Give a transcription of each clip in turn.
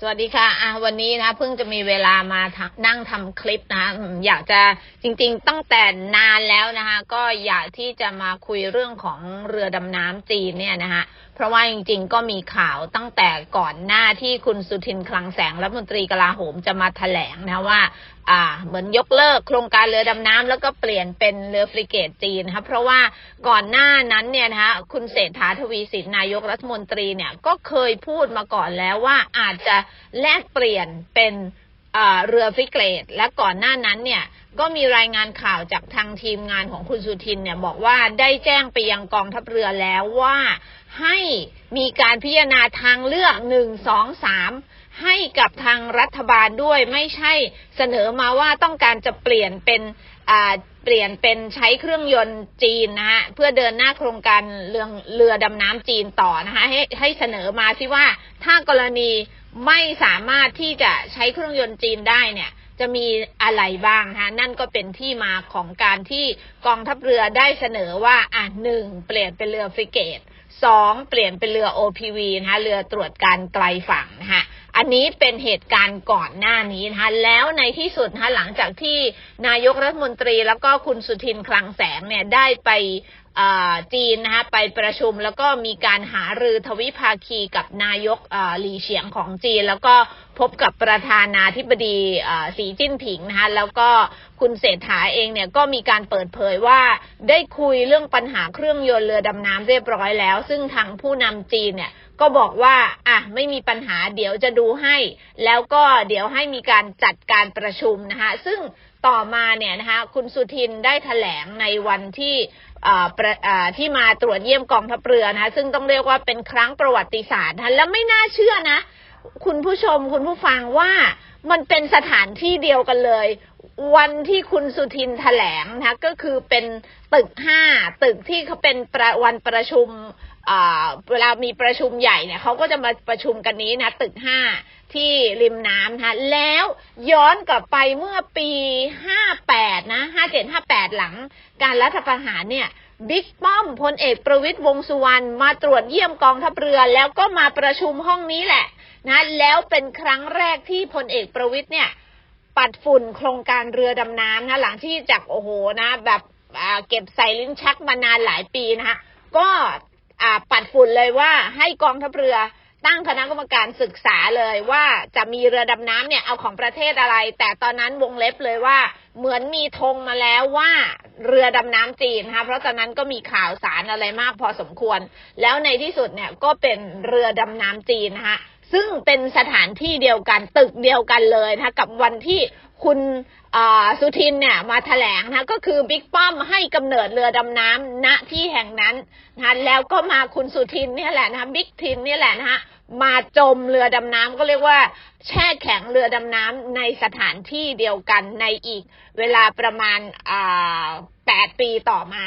สวัสดีค่ะอะวันนี้นะเพิ่งจะมีเวลามานั่งทำคลิปนะคะอยากจะจริงๆตั้งแต่นานแล้วนะคะ ก็อยากที่จะมาคุยเรื่องของเรือดำน้ำจีนเนี่ยนะคะ เพราะว่าจริงๆ ก็มีข่าวตั้งแต่ก่อนหน้าที่คุณสุทินคลังแสงรัฐมนตรีกลาโหมจะมาแถลงนะว่า่าเหมือนยกเลิกโครงการเรือดำน้ำแล้วก็เปลี่ยนเป็นเรือฟริเกตจีนนะคะเพราะว่าก่อนหน้านั้นเนี่ยนะคะคุณเศรษฐาทวีสินนายกรัฐมนตรีเนี่ยก็เคยพูดมาก่อนแล้วว่าอาจจะแลกเปลี่ยนเป็นเรือฟริเกต และก่อนหน้านั้นเนี่ย ก็มีรายงานข่าวจากทางทีมงานของคุณสุทินเนี่ยบอกว่าได้แจ้งไปยังกองทัพเรือแล้วว่า ให้มีการพิจารณาทางเลือกหนึ่งสองสามให้กับทางรัฐบาลด้วยไม่ใช่เสนอมาว่าต้องการจะเปลี่ยนเป็นเปลี่ยนเป็นใช้เครื่องยนต์จีนนะฮะเพื่อเดินหน้าโครงการเรือเรือดำน้ำจีนต่อนะคะให้ให้เสนอมาที่ว่าถ้ากรณีไม่สามารถที่จะใช้เครื่องยนต์จีนได้เนี่ย จะมีอะไรบ้างนะคะนั่นก็เป็นที่มาของการที่กองทัพเรือได้เสนอว่าอะหนึ่งเปลี่ยนเป็นเรือฟริเกตสองเปลี่ยนเป็นเรือ OPV นะคะเรือตรวจการไกลฝั่งนะคะอันนี้เป็นเหตุการณ์ก่อนหน้านี้นะคะแล้วในที่สุดนะคะหลังจากที่นายกรัฐมนตรีแล้วก็คุณสุทินคลังแสงเนี่ยได้ไปจีนนะคะไปประชุมแล้วก็มีการหารือทวิภาคีกับนายกหลีเฉียงของจีน แล้วก็พบกับประธานาธิบดีสีจิ้นผิงนะคะแล้วก็คุณเศรษฐาเองเนี่ยก็มีการเปิดเผยว่าได้คุยเรื่องปัญหาเครื่องยนต์เรือดำน้ำเรียบร้อยแล้ว ซึ่งทางผู้นำจีนเนี่ย ก็บอกว่าอะไม่มีปัญหาเดี๋ยวจะดูให้ แล้วก็เดี๋ยวให้มีการจัดการประชุมนะคะซึ่งต่อมาเนี่ยนะคะคุณสุทินได้แถลงในวันที่อะที่มาตรวจเยี่ยมกองทัพเรือนะะซึ่งต้องเรียกว่าเป็นครั้งประวัติศาสตร์นะและไม่น่าเชื่อนะ คุณผู้ชมคุณผู้ฟังว่ามันเป็นสถานที่เดียวกันเลย วันที่คุณสุทินแถลงนะคะก็คือเป็นตึกห้าตึกที่เขาเป็นประวันประชุม เวลามีประชุมใหญ่เนี่ยเขาก็จะมาประชุมกันนี้นะตึกห้าที่ริมน้ำนะคะแล้วย้อนกลับไปเมื่อปีห้าแปดนะห้าเจ็ดห้าแปดหลังการรัฐประหารเนี่ยบิ๊กป้อมพลเอกประวิตยวงสุวรรณมาตรวจเยี่ยมกองทัพเรือแล้วก็มาประชุมห้องนี้แหละนะแล้วเป็นครั้งแรกที่พลเอกประวิตยเนี่ย ปัดฝุ่นโครงการเรือดำน้ำนะหลังที่จากโอ้โหนะ แบบเก็บใส่ลิ้นชักมานานหลายปีนะคะก็ ปัดฝุ่นเลยว่าให้กองทัพเรือตั้งคณะกรรมการศึกษาเลยว่าจะมีเรือดำน้ำเนี่ยเอาของประเทศอะไร แต่ตอนนั้นวงเล็บเลยว่าเหมือนมีธงมาแล้วว่าเรือดำน้ำจีนนะคะเพราะตอนนั้นก็มีข่าวสารอะไรมากพอสมควร แล้วในที่สุดเนี่ยก็เป็นเรือดำน้ำจีนนะคะ ซึ่งเป็นสถานที่เดียวกันตึกเดียวกันเลยนะกับวันที่คุณสุทินเนี่ยมาแถลงนะก็คือบิ๊กป้อมให้กำเนิดเรือดำน้ำณที่แห่งนั้นนะแล้วก็มาคุณสุทินเนี่ยแหละนะบิ๊กทินเนี่ยแหละนะคะมาจมเรือดำน้ำก็เรียกว่า แช่แข็งเรือดำน้ำในสถานที่เดียวกันในอีกเวลาประมาณแปดปีต่อมา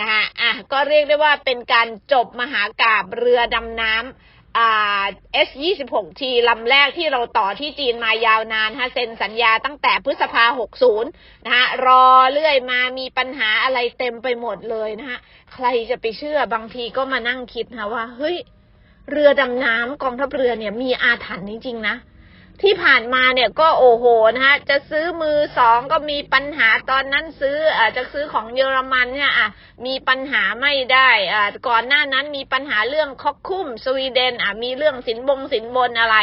นะคะอะก็เรียกได้ว่าเป็นการจบมหากาบเรือดำน้ำ อ่สิบหกทีลำแรกที่เราต่อที่จีนมายาวนานฮะเซ็นสัญญาตั้งแต่พฤษภาหกศูนะฮะรอเรื่อยมามีปัญหาอะไรเต็มไปหมดเลยนะฮะใครจะไปเชื่อบางทีก็มานั่งคิดนะว่า เฮ้ย เรือดำน้ำกองทัพเรือเนี่ยมีอาถรรพ์จริงๆนะ ที่ผ่านมาเนี่ยก็โอ้โหนะฮะจะซื้อมือสองก็มีปัญหาตอนนั้นซื้ออาจจะซื้อของเยอรมันเนี่ยอะมีปัญหาไม่ได้อ่าก่อนหน้านั้นมีปัญหาเรื่องคอกคุ้มสวีเดนอะมีเรื่องสินบงสินบนอะไร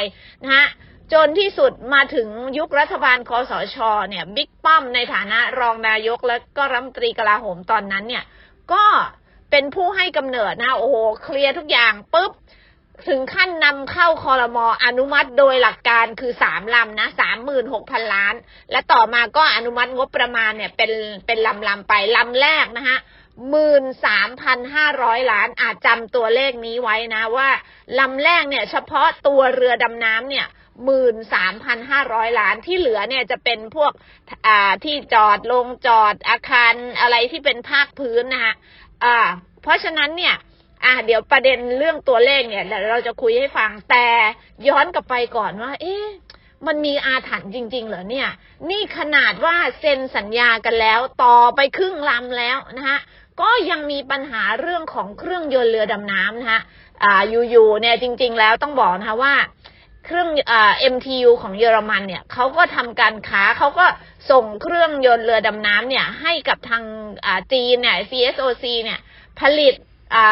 นะฮะจนที่สุดมาถึงยุครัฐบาลคอสชเนี่ยบิ๊กป้อมในฐานะรองนายกและก็รัฐมนตรีกลาโหมตอนนั้นเนี่ย ก็เป็นผู้ให้กำเนิดนะโอ้โหเคลียร์ทุกอย่างปุ๊บ ถึงขั้นนำเข้าคอรมออนุมัติโดยหลักการคือสามลำนะสามหมื่นหกพันล้าน และต่อมาก็อนุมัติงบประมาณเนี่ยเป็นเป็นลำลำไปลำแรกนะฮะหมื่นสามพันห้าร้อยล้านอาจจำตัวเลขนี้ไว้นะว่าลำแรกเนี่ยเฉพาะตัวเรือดำน้ำเนี่ยหมื่นสามพันห้าร้อยล้านที่เหลือเนี่ยจะเป็นพวกอ่าที่จอดลงจอดอาคารอะไรที่เป็นภาคพื้นนะฮะอ่าเพราะฉะนั้นเนี่ย อะเดี๋ยวประเด็นเรื่องตัวเลขเนี่ยเดี๋ยวเราจะคุยให้ฟังแต่ย้อนกลับไปก่อนว่า เอ๊ะมันมีอาถรรพ์จริง ๆ เหรอเนี่ย นี่ขนาดว่าเซ็นสัญญากันแล้ว ต่อไปครึ่งลำแล้วนะฮะก็ยังมีปัญหาเรื่องของเครื่องยนต์เรือดำน้ำนะฮะอ่าอยู่ๆเนี่ยจริง ๆ แล้วต้องบอกนะคะว่าเครื่องอ่า MTU ของเยอรมันเนี่ยเขาก็ทำการค้าเขาก็ส่งเครื่องยนต์เรือดำน้ำเนี่ยให้กับทางอ่าจีนเนี่ย CSOC เนี่ยผลิต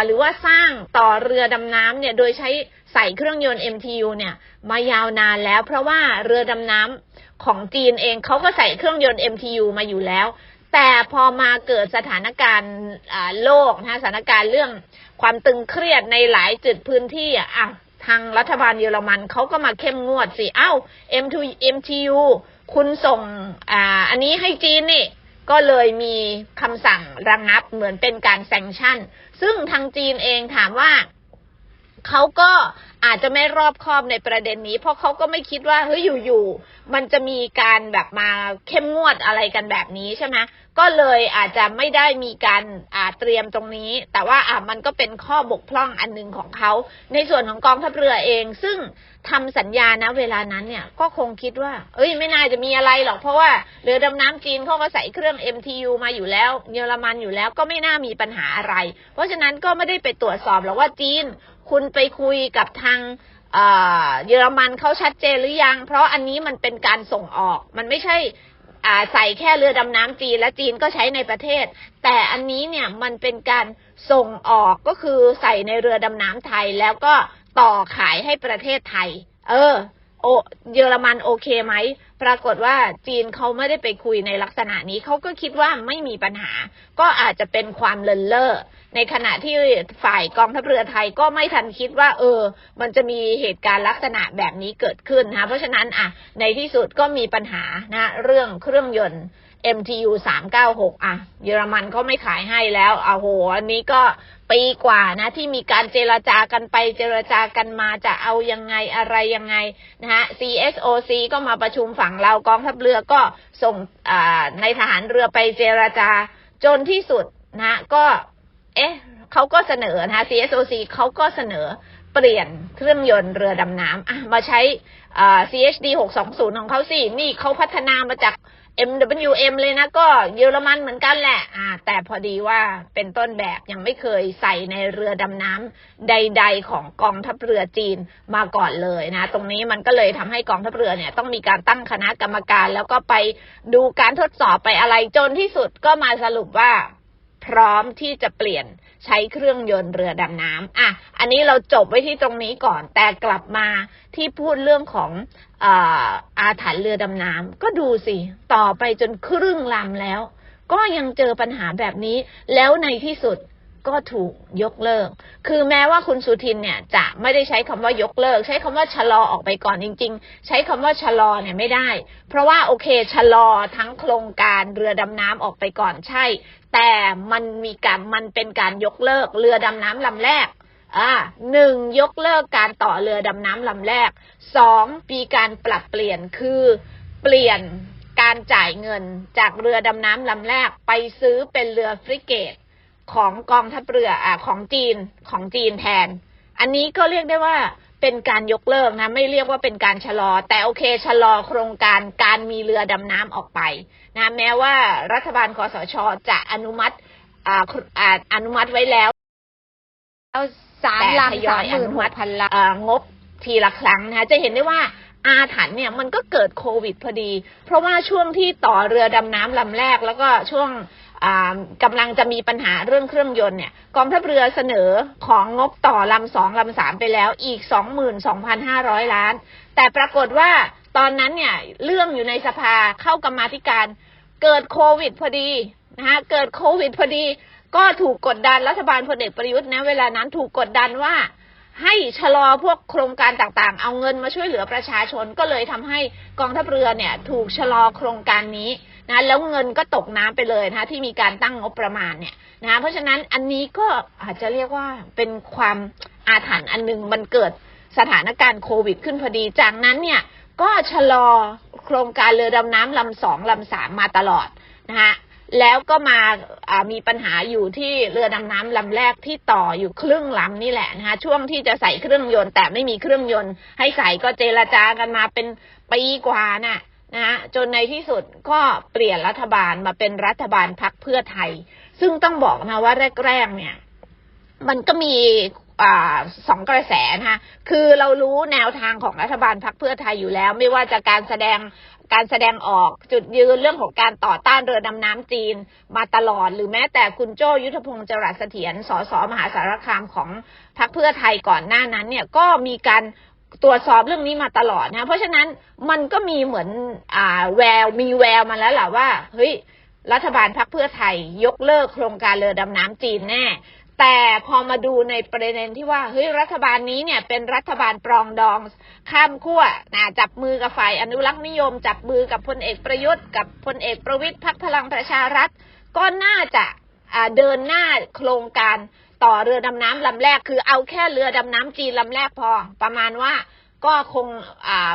หรือว่าสร้างต่อเรือดำน้ำเนี่ยโดยใช้ใส่เครื่องยนต์ MTU เนี่ยมายาวนานแล้ว เพราะว่าเรือดำน้ำของจีนเองเขาก็ใส่เครื่องยนต์ MTU มาอยู่แล้ว แต่พอมาเกิดสถานการณ์โลกนะสถานการณ์เรื่องความตึงเครียดในหลายจุดพื้นที่อะทางรัฐบาลเยอรมันเขาก็มาเข้มงวดสิเอ้า M2 MTU คุณส่งอ่าอันนี้ให้จีนนี่ ก็เลยมีคำสั่งระงงับเหมือนเป็นการแซงชั่น ซึ่งทางจีนเองถามว่าเขาก็อาจจะไม่รอบคอบในประเด็นนี้ เพราะเขาก็ไม่คิดว่าเฮ้ยอยู่ๆมันจะมีการแบบมาเข้มงวดอะไรกันแบบนี้ใช่ไหมก็เลยอาจจะไม่ได้มีการอ่าเตรียมตรงนี้ แต่ว่าอ่ามันก็เป็นข้อบกพร่องอันหนึ่งของเขา ในส่วนของกองทัพเรือเอง ซึ่ง ทำสัญญานะเวลานั้นเนี่ยก็คงคิดว่า เอ้ยไม่น่าจะมีอะไรหรอก เพราะว่าเรือดำน้ำจีนเขาก็ใส่เครื่อง MTU มาอยู่แล้วเยอรมันอยู่แล้วก็ไม่น่ามีปัญหาอะไร เพราะฉะนั้นก็ไม่ได้ไปตรวจสอบหรอกว่าจีน คุณไปคุยกับทางเยอรมันเขาชัดเจนหรือยัง เพราะอันนี้มันเป็นการส่งออก มันไม่ใช่ใส่แค่เรือดำน้ำจีนและจีนก็ใช้ในประเทศ แต่อันนี้เนี่ยมันเป็นการส่งออกก็คือใส่ในเรือดำน้ำไทยแล้วก็ ต่อขายให้ประเทศไทย เออ โอ เยอรมันโอเคไหม ปรากฏว่าจีนเขาไม่ได้ไปคุยในลักษณะนี้ เขาก็คิดว่าไม่มีปัญหา ก็อาจจะเป็นความเลินเล่อ ในขณะที่ฝ่ายกองทัพเรือไทยก็ไม่ทันคิดว่า เออ มันจะมีเหตุการณ์ลักษณะแบบนี้เกิดขึ้นนะคะเพราะฉะนั้นอะ ในที่สุดก็มีปัญหานะ เรื่องเครื่องยนต์ MTU 396อะ เยอรมันเขาไม่ขายให้แล้วอะโห อันนี้ก็ปีกว่านะ ที่มีการเจรจากันไปเจรจากันมาจะเอายังไงอะไรยังไงนะฮะ CSOC ก็มาประชุมฝั่งเรากองทัพเรือก็ส่งในทหารเรือไปเจรจาจนที่สุดนะก็ เอ๊ะเขาก็เสนอนะ CSOC เขาก็เสนอเปลี่ยนเครื่องยนต์เรือดำน้ำมาใช้ อ่า CHD 620ของเขาสิ นี่เขาพัฒนามาจาก MWM เลยนะ ก็เยอรมันเหมือนกันแหละ อ่า แต่พอดีว่าเป็นต้นแบบยังไม่เคยใส่ในเรือดำน้ำใด ๆ ของกองทัพเรือจีนมาก่อนเลยนะ ตรงนี้มันก็เลยทำให้กองทัพเรือเนี่ยต้องมีการตั้งคณะกรรมการแล้วก็ไปดูการทดสอบไปอะไรจนที่สุดก็มาสรุปว่าพร้อมที่จะเปลี่ยน ใช้เครื่องยนต์เรือดำน้ำอะ อันนี้เราจบไว้ที่ตรงนี้ก่อน แต่กลับมาที่พูดเรื่องของอาอาถรรพ์เรือดำน้ำก็ดูสิ ต่อไปจนครึ่งลำแล้ว ก็ยังเจอปัญหาแบบนี้ แล้วในที่สุดก็ถูกยกเลิก คือแม้ว่าคุณสุทินเนี่ยจะไม่ได้ใช้คำว่ายกเลิก ใช้คำว่าชะลอออกไปก่อนจริง ๆ ใช้คำว่าชะลอเนี่ยไม่ได้ เพราะว่าโอเคชะลอทั้งโครงการเรือดำน้ำออกไปก่อนใช่ แต่มันมีการมันเป็นการยกเลิกเรือดำน้ำลำแรกอ่าหนึ่งยกเลิกการต่อเรือดำน้ำลำแรกสองมีการปรับเปลี่ยนคือเปลี่ยนการจ่ายเงินจากเรือดำน้ำลำแรกไปซื้อเป็นเรือฟริเกตของกองทัพเรืออ่าของจีนของจีนแทน อันนี้ก็เรียกได้ว่า เป็นการยกเลิกนะไม่เรียกว่าเป็นการชะลอ แต่โอเคชะลอโครงการการมีเรือดำน้ำออกไปนะแม้ว่ารัฐบาลคอสชจะอนุมัติอ่าอ่าอนุมัติไว้แล้วสามแต่ลำทยสาอมยหอมื่นนุหมักติพันลเอ่องบทีละครั้งนะคะจะเห็นได้ว่าอาถรรพ์เนี่ยมันก็เกิดโควิดพอดี เพราะว่าช่วงที่ต่อเรือดำน้ำลำแรกแล้วก็ช่วงอ่า กำลังจะมีปัญหาเรื่องเครื่องยนต์เนี่ยกองทัพเรือเสนอของงบต่อลำสองลำสามไปแล้วอีกสองหมื่นสองพันห้าร้อยล้าน แต่ปรากฏว่าตอนนั้นเนี่ยเรื่องอยู่ในสภาเข้ากรรมาธิการเกิดโควิดพอดีนะคะเกิดโควิดพอดี ก็ถูกกดดันรัฐบาลพลเอกประยุทธ์นะเวลานั้นถูกกดดันว่าให้ชะลอพวกโครงการต่างๆ เอาเงินมาช่วยเหลือประชาชนก็เลยทำให้กองทัพเรือเนี่ยถูกชะลอโครงการนี้ นะแล้วเงินก็ตกน้ำไปเลยนะที่มีการตั้งงบประมาณเนี่ยนะเพราะฉะนั้นอันนี้ก็อาจจะเรียกว่าเป็นความอาถรรพ์อันหนึงมันเกิดสถานการณ์โควิดขึ้นพอดี จากนั้นเนี่ยก็ชะลอโครงการเรือดำน้ำลำสองลำสามมาตลอดนะคะแล้วก็มาามีปัญหาอยู่ที่เรือดำน้ำลำแรกที่ต่ออยู่ครึ่งลำนี่แหละนะคะช่วงที่จะใส่เครื่องยนต์แต่ไม่มีเครื่องยนต์ให้ใส่ก็เจรจากันมาเป็นปีกว่าน่ะนะ ฮะจนในที่สุดก็เปลี่ยนรัฐบาลมาเป็นรัฐบาลพักเพื่อไทย ซึ่งต้องบอกนะว่าแรกๆเนี่ย มันก็มีอสองกระแสนะคะคือเรารู้แนวทางของรัฐบาลพรรคเพื่อไทยอยู่แล้ว ไม่ว่าจะการแสดงการแสดงออกจุดยืนเรื่องของการต่อต้านเรือดำน้ำจีนมาตลอด หรือแม้แต่คุณโจยุทธพงศ์จรัสเสถียรสสมหาสารคามของพรรคเพื่อไทยก่อนหน้านั้นเนี่ยก็มีการ ตรวจสอบเรื่องนี้มาตลอดนะ เพราะฉะนั้นมันก็มีเหมือนอ่าแววมีแววมาแล้วแหละว่าเฮ้ยรัฐบาลพรรคเพื่อไทยยกเลิกโครงการเรือดำน้ำจีนแน่ แต่พอมาดูในประเด็นที่ว่าเฮ้ยรัฐบาลนี้เนี่ยเป็นรัฐบาลปรองดองข้ามขั้วนะจับมือกับฝ่ายอนุรักษ์นิยม จับมือกับพลเอกประยุทธ์กับพลเอกประวิตยพรรคพลังประชารัฐ ก็น่าจะเดินหน้าโครงการ ต่อเรือดำน้ำลำแรก คือเอาแค่เรือดำน้ำจีนลำแรกพอ ประมาณว่าก็คง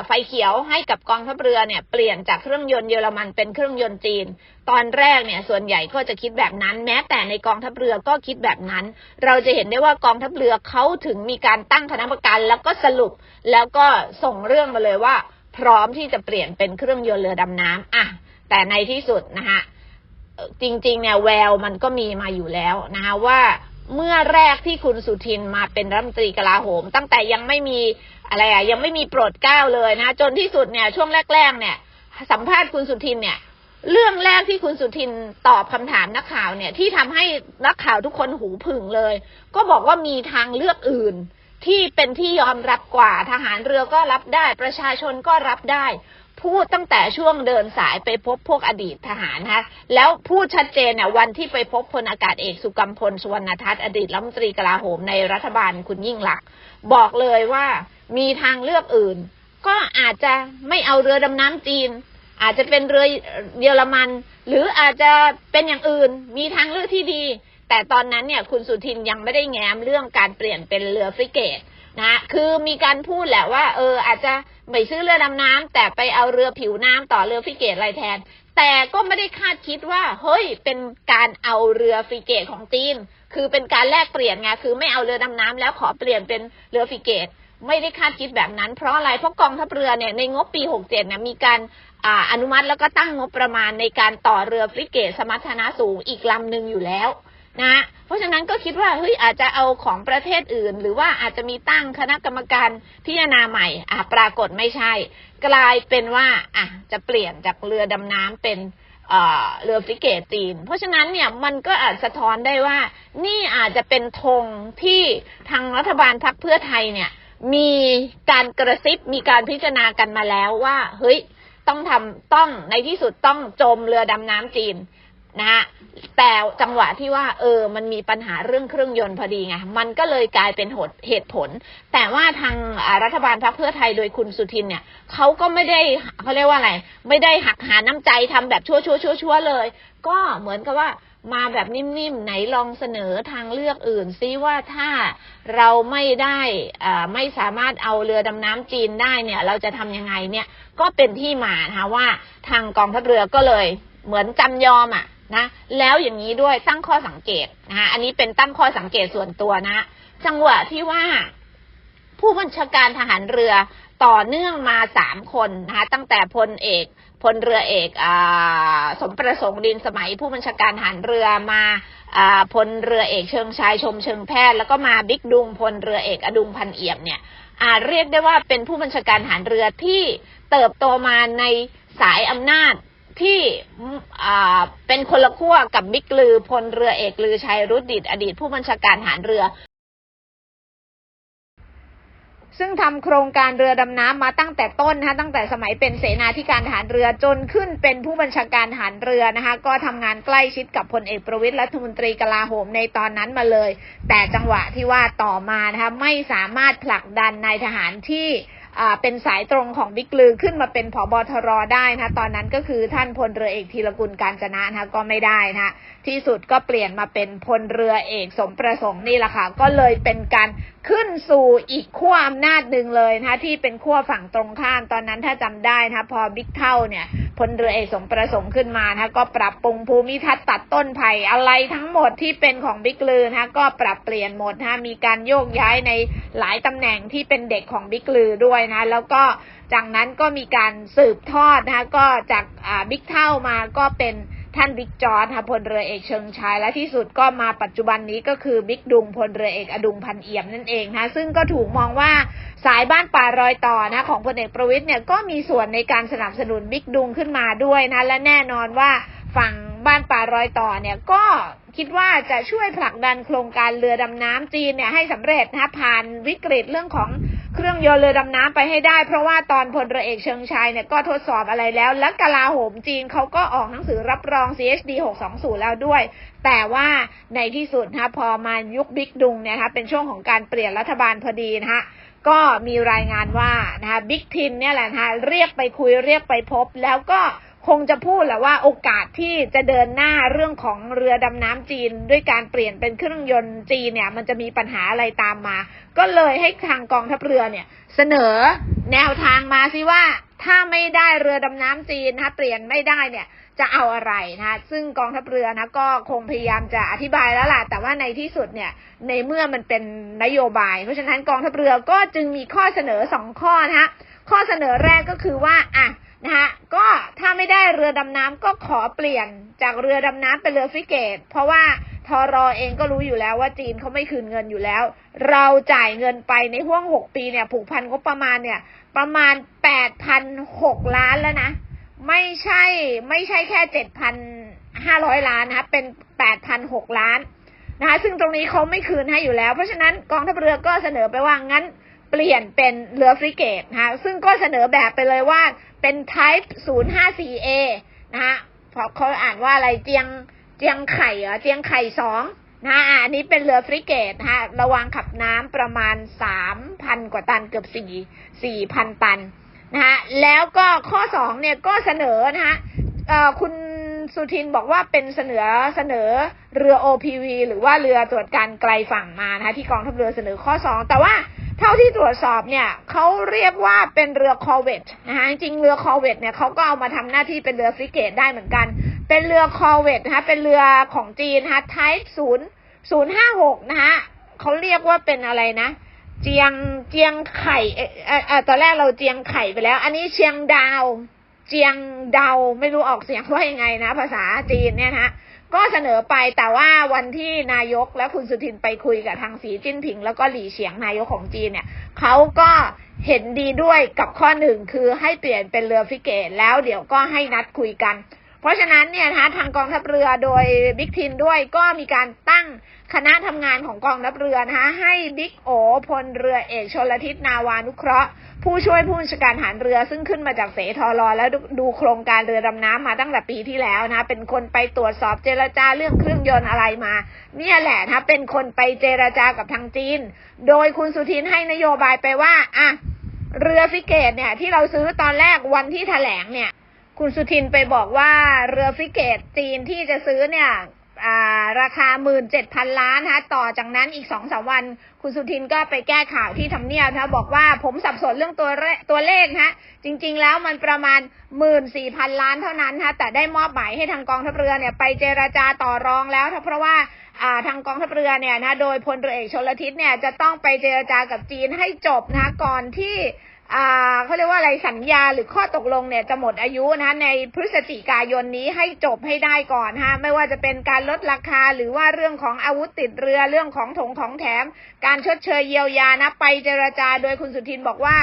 ไฟเขียวให้กับกองทัพเรือเนี่ยเปลี่ยนจากเครื่องยนต์เยอรมันเป็นเครื่องยนต์จีน ตอนแรกเนี่ยส่วนใหญ่ก็จะคิดแบบนั้น แม้แต่ในกองทัพเรือก็คิดแบบนั้น เราจะเห็นได้ว่ากองทัพเรือเขาถึงมีการตั้งคณะกรรมการแล้วก็สรุปแล้วก็ส่งเรื่องมาเลยว่า พร้อมที่จะเปลี่ยนเป็นเครื่องยนต์เรือดำน้ำอะแต่ในที่สุดนะคะจริงๆเนี่ยแววมันก็มีมาอยู่แล้วนะคะว่า เมื่อแรกที่คุณสุทินมาเป็นรัฐมนตรีกลาโหม ตั้งแต่ยังไม่มีอะไรอะยังไม่มีโปรดเกล้าเลยนะจนที่สุดเนี่ยช่วงแรก ๆ เนี่ย สัมภาษณ์คุณสุทินเนี่ย เรื่องแรกที่คุณสุทินตอบคำถามนักข่าวเนี่ย ที่ทำให้นักข่าวทุกคนหูผึ่งเลย ก็บอกว่ามีทางเลือกอื่น ที่เป็นที่ยอมรับกว่าทหารเรือก็รับได้ ประชาชนก็รับได้ พูดตั้งแต่ช่วงเดินสายไปพบพวกอดีตทหารนะคะแล้วพูดชัดเจนเนี่ยวันที่ไปพบพลอากาศเอกสุกัมพลสุวรรณทัศน์อดีตรัฐมนตรีกลาโหมในรัฐบาลคุณยิ่งหลัก บอกเลยว่ามีทางเลือกอื่น ก็อาจจะไม่เอาเรือดำน้ำจีน อาจจะเป็นเรือเยอรมัน หรืออาจจะเป็นอย่างอื่น มีทางเลือกที่ดี แต่ตอนนั้นเนี่ยคุณสุทินยังไม่ได้แง้มเรื่องการเปลี่ยนเป็นเรือฟริเกต นะคือมีการพูดแหละว่า เออ อาจจะไม่ซื้อเรือดำน้ำแต่ไปเอาเรือผิวน้ำต่อเรือฟริเกตอะไรแทน แต่ก็ไม่ได้คาดคิดว่า เฮ้ย เป็นการเอาเรือฟริเกตของจีน คือเป็นการแลกเปลี่ยนไง คือไม่เอาเรือดำน้ำแล้วขอเปลี่ยนเป็นเรือฟริเกต ไม่ได้คาดคิดแบบนั้น เพราะอะไร เพราะกองทัพเรือเนี่ยในงบปี 67เนี่ยมีการอ่าอนุมัติแล้วก็ตั้งงบประมาณในการต่อเรือฟริเกตสมรรถนะสูงอีกลำหนึ่งอยู่แล้วนะ เพราะฉะนั้นก็คิดว่าเฮ้ยอาจจะเอาของประเทศอื่น หรือว่าอาจจะมีตั้งคณะกรรมการพิจารณาใหม่อะปรากฏไม่ใช่ กลายเป็นว่าอะจะเปลี่ยนจากเรือดำน้ำเป็นเอ่อเรือฟริเกตจีน เพราะฉะนั้นเนี่ยมันก็อาจสะท้อนได้ว่า นี่อาจจะเป็นธงที่ทางรัฐบาลพรรคเพื่อไทยเนี่ย มีการกระซิบมีการพิจารณากันมาแล้วว่า เฮ้ย ต้องทำต้องในที่สุดต้องจมเรือดำน้ำจีน นะฮะแต่จังหวะที่ว่า เออ มันมีปัญหาเรื่องเครื่องยนต์พอดีไง มันก็เลยกลายเป็นหดเหตุผล แต่ว่าทางรัฐบาลพรรคเพื่อไทยโดยคุณสุทินเนี่ยเขาก็ไม่ได้เขาเรียกว่าอะไร ไม่ได้หักหาน้ำใจทำแบบชั่วชั่วชั่วชั่วเลย ก็เหมือนกับว่ามาแบบนิ่มๆ ไหนลองเสนอทางเลือกอื่นซิว่าถ้าเราไม่ได้อ่าไม่สามารถเอาเรือดำน้ำจีนได้เนี่ย เราจะทำยังไงเนี่ย ก็เป็นที่มานะคะว่าทางกองทัพเรือก็เลยเหมือนจำยอมอะ นะแล้วอย่างนี้ด้วยตั้งข้อสังเกตนะคะอันนี้เป็นตั้งข้อสังเกตส่วนตัวนะ จังหวะที่ว่าผู้บัญชาการทหารเรือต่อเนื่องมาสามคนนะคะตั้งแต่พลเอกพลเรือเอกอสมประสงค์ดินสมัย ผู้บัญชาการทหารเรือมาอพลเรือเอกเชิงชายชมเชิงแพทย์ แล้วก็มาบิ๊กดุงพลเรือเอกอดุงพันเอี่ยมเนี่ยอาจเรียกได้ว่าเป็นผู้บัญชาการทหารเรือที่เติบโตมาในสายอำนาจ ที่เป็นคนละขั้วกับบิ๊กลือพลเรือเอกลือชัยรุดดิตอดีตผู้บัญชาการทหารเรือ ซึ่งทำโครงการเรือดำน้ำมาตั้งแต่ต้นนะคะตั้งแต่สมัยเป็นเสนาธิการทหารเรือจนขึ้นเป็นผู้บัญชาการทหารเรือนะคะ ก็ทำงานใกล้ชิดกับพลเอกประวิตยรัฐมนตรีกลาโหมในตอนนั้นมาเลย แต่จังหวะที่ว่าต่อมานะคะไม่สามารถผลักดันนายทหารที่ เป็นสายตรงของบิ๊กลือขึ้นมาเป็นผบทรได้นะตอนนั้นก็คือท่านพลเรือเอกธีรกุลการจนะนะก็ไม่ได้นะที่สุดก็เปลี่ยนมาเป็นพลเรือเอกสมประสงค์นี่แหละค่ะ ก็เลยเป็นการขึ้นสู่อีกขั้วอำนาจหนึ่งเลยนะคะที่เป็นขั้วฝั่งตรงข้ามตอนนั้นถ้าจำได้นะคะพอบิ๊กเท่าเนี่ยพลเรือเอกสมประสงค์ขึ้นมานะคะก็ปรับปรุงภูมิทัศน์ตัดต้นไผ่อะไรทั้งหมดที่เป็นของบิ๊กลือนะคะก็ปรับเปลี่ยนหมดนะคะมีการโยกย้ายในหลายตำแหน่งที่เป็นเด็กของบิ๊กลือด้วยนะแล้วก็จากนั้นก็มีการสืบทอดนะคะก็จากบิ๊กเท่ามาก็เป็น ท่านบิ๊กจอร์ดค่ะพลเรือเอกเชิงชาย และที่สุดก็มาปัจจุบันนี้ก็คือบิ๊กดุงพลเรือเอกอดุงพันเอี่ยมนั่นเองนะซึ่งก็ถูกมองว่าสายบ้านป่ารอยต่อนะของพลเอกประวิตยเนี่ยก็มีส่วนในการสนับสนุนบิ๊กดุงขึ้นมาด้วยนะและแน่นอนว่าฝั่งบ้านป่ารอยต่อเนี่ยก็คิดว่าจะช่วยผลักดันโครงการเรือดำน้ำจีนเนี่ยให้สำเร็จนะผ่านวิกฤตเรื่องของ เครื่องยนต์เรือดำน้ำไปให้ได้ เพราะว่าตอนพลเรือเอกเชิงชายเนี่ยก็ทดสอบอะไรแล้ว และกลาโหมจีนเขาก็ออกหนังสือรับรอง CHD 620 แล้วด้วย แต่ว่าในที่สุดนะพอมายุคบิ๊กดุงเนี่ยนะคะเป็นช่วงของการเปลี่ยนรัฐบาลพอดีนะคะก็มีรายงานว่านะคะบิ๊กทินเนี่ยแหละนะคะเรียกไปคุยเรียกไปพบแล้วก็ คงจะพูดแหละว่าโอกาสที่จะเดินหน้าเรื่องของเรือดำน้ำจีน ด้วยการเปลี่ยนเป็นเครื่องยนต์จีนเนี่ย มันจะมีปัญหาอะไรตามมา ก็เลยให้ทางกองทัพเรือเนี่ย เสนอแนวทางมาสิว่าถ้าไม่ได้เรือดำน้ำจีนนะเปลี่ยนไม่ได้เนี่ยจะเอาอะไรนะซึ่งกองทัพเรือนะก็คงพยายามจะอธิบายแล้วล่ะ แต่ว่าในที่สุดเนี่ย ในเมื่อมันเป็นนโยบาย เพราะฉะนั้นกองทัพเรือก็จึงมีข้อเสนอสองข้อนะคะข้อเสนอแรกก็คือว่าอะ นะคะก็ถ้าไม่ได้เรือดำน้ำก็ขอเปลี่ยนจากเรือดำน้ำเป็นเรือฟริเกต เพราะว่าทอรอเองก็รู้อยู่แล้วว่าจีนเขาไม่คืนเงินอยู่แล้ว เราจ่ายเงินไปในห่วงหกปีเนี่ยผูกพันงบประมาณเนี่ย ประมาณแปดพันหกล้านแล้วนะ ไม่ใช่ไม่ใช่แค่เจ็ดพันห้าร้อยล้านนะคะเป็นแปดพันหกล้านนะคะซึ่งตรงนี้เขาไม่คืนให้อยู่แล้ว เพราะฉะนั้นกองทัพเรือก็เสนอไปว่างั้น เปลี่ยนเป็นเรือฟริเกตนะคะซึ่งก็เสนอแบบไปเลยว่าเป็น type 054A นะคะเพราะเขาอ่านว่าอะไรเจียงเจียงไข่เหรอเจียงไข่สองนะอันนี้เป็นเรือฟริเกตนะคะระวางขับน้ำประมาณสามพันกว่าตันเกือบสี่สี่พันตันนะคะแล้วก็ข้อสองเนี่ยก็เสนอนะคะคุณสุทินบอกว่าเป็นเสนอเสนอเรือ OPV หรือว่าเรือตรวจการไกลฝั่งมานะคะที่กองทัพเรือเสนอข้อสองแต่ว่า เท่าที่ตรวจสอบเนี่ยเขาเรียกว่าเป็นเรือคอเวตนะคะจริงเรือคอเวตเนี่ยเขาก็เอามาทำหน้าที่เป็นเรือฟริเกตได้เหมือนกัน เป็นเรือคอเวตนะคะเป็นเรือของจีนนะคะ Type 0 056นย์ห้าหกนะคะเขาเรียกว่าเป็นอะไรนะ เจียงเจียงไข่เออเออตอนแรกเราเจียงไข่ไปแล้ว อันนี้เชียงดาว เจียงเดาไม่รู้ออกเสียงว่ายังไงนะ ภาษาจีนเนี่ยนะะ ก็เสนอไปแต่ว่าวันที่นายกและคุณสุทินไปคุยกับทางสีจิ้นผิง แล้วก็หลี่เฉียงนายกของจีนเนี่ยเขาก็เห็นดีด้วยกับข้อหนึ่งคือให้เปลี่ยนเป็นเรือฟิเกต แล้วเดี๋ยวก็ให้นัดคุยกัน เพราะฉะนั้นเนี่ยนะคะทางกองทัพเรือโดยบิ๊กทินด้วยก็มีการตั้งคณะทำงานของกองทัพเรือนะคะให้บิ๊กโอพลเรือเอกชลทิศนาวานุเคราะห์ ผู้ช่วยผู้บัญชาการฐานเรือซึ่งขึ้นมาจากเสทอรอแล้วดูโครงการเรือดำน้ำมาตั้งแต่ปีที่แล้วนะเป็นคนไปตรวจสอบเจรจาเรื่องเครื่องยนต์อะไรมา เนี่ยแหละนะเป็นคนไปเจรจากับทางจีน โดยคุณสุทินให้นโยบายไปว่าอะเรือฟิเกตเนี่ยที่เราซื้อตอนแรกวันที่แถลงเนี่ย คุณสุทินไปบอกว่าเรือฟริเกตจีนที่จะซื้อเนี่ยาราคาหมื่นเจ็ดพันล้านนะคะต่อจากนั้นอีกสองสามวัน คุณสุทินก็ไปแก้ข่าวที่ทำเนียบนะคะบอกว่าผมสับสนเรื่องตัวเลตัวเลขนะจริง ๆ แล้วมันประมาณหมื่นสี่พันล้านเท่านั้นนะแต่ได้มอบหมายให้ทางกองทัพเรือเนี่ยไปเจราจาต่อรองแล้วเพราะว่าาทางกองทัพเรือเนี่ยนะโดยพลเรือเอกชนลทิศเนี่ยจะต้องไปเจรจากับจีนให้จบนะก่อนที่ เขาเรียกว่าอะไรสัญญาหรือข้อตกลงเนี่ยจะหมดอายุนะในพฤศจิกายนนี้ให้จบให้ได้ก่อนฮะไม่ว่าจะเป็นการลดราคาหรือว่าเรื่องของอาวุธติดเรือเรื่องของถงของแถม การชดเชยเยียวยานะไปเจรจาโดยคุณสุทินบอกว่า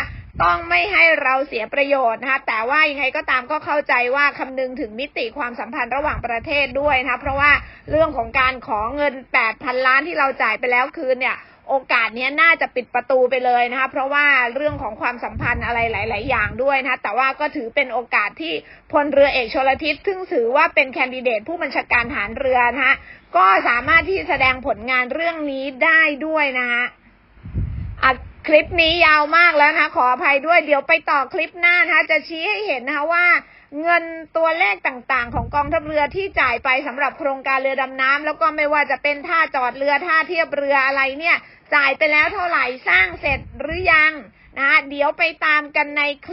ต้องไม่ให้เราเสียประโยชน์นะคะแต่ว่ายังไงก็ตามก็เข้าใจว่าคำนึงถึงมิติความสัมพันธ์ระหว่างประเทศด้วยนะคะเพราะว่าเรื่องของการขอเงิน 8,000 ล้านที่เราจ่ายไปแล้วคืนเนี่ย โอกาสเนี้ยน่าจะปิดประตูไปเลยนะคะเพราะว่าเรื่องของความสัมพันธ์อะไรหลาย ๆ อย่างด้วยนะคะแต่ว่าก็ถือเป็นโอกาสที่พลเรือเอกชลทิศซึ่งถือว่าเป็นแคนดิเดตผู้บัญชาการฐานเรือนะคะก็สามารถที่แสดงผลงานเรื่องนี้ได้ด้วยนะคะอัดคลิปนี้ยาวมากแล้วนะคะขออภัยด้วยเดี๋ยวไปต่อคลิปหน้านะคะจะชี้ให้เห็นนะคะว่าเงินตัวเลขต่างๆ ของกองทัพเรือที่จ่ายไปสำหรับโครงการเรือดำน้ำแล้วก็ไม่ว่าจะเป็นท่าจอดเรือท่าเทียบเรืออะไรเนี่ย จ่ายไปแล้วเท่าไหร่สร้างเสร็จหรือยังนะคะเดี๋ยวไปตามกันในคลิป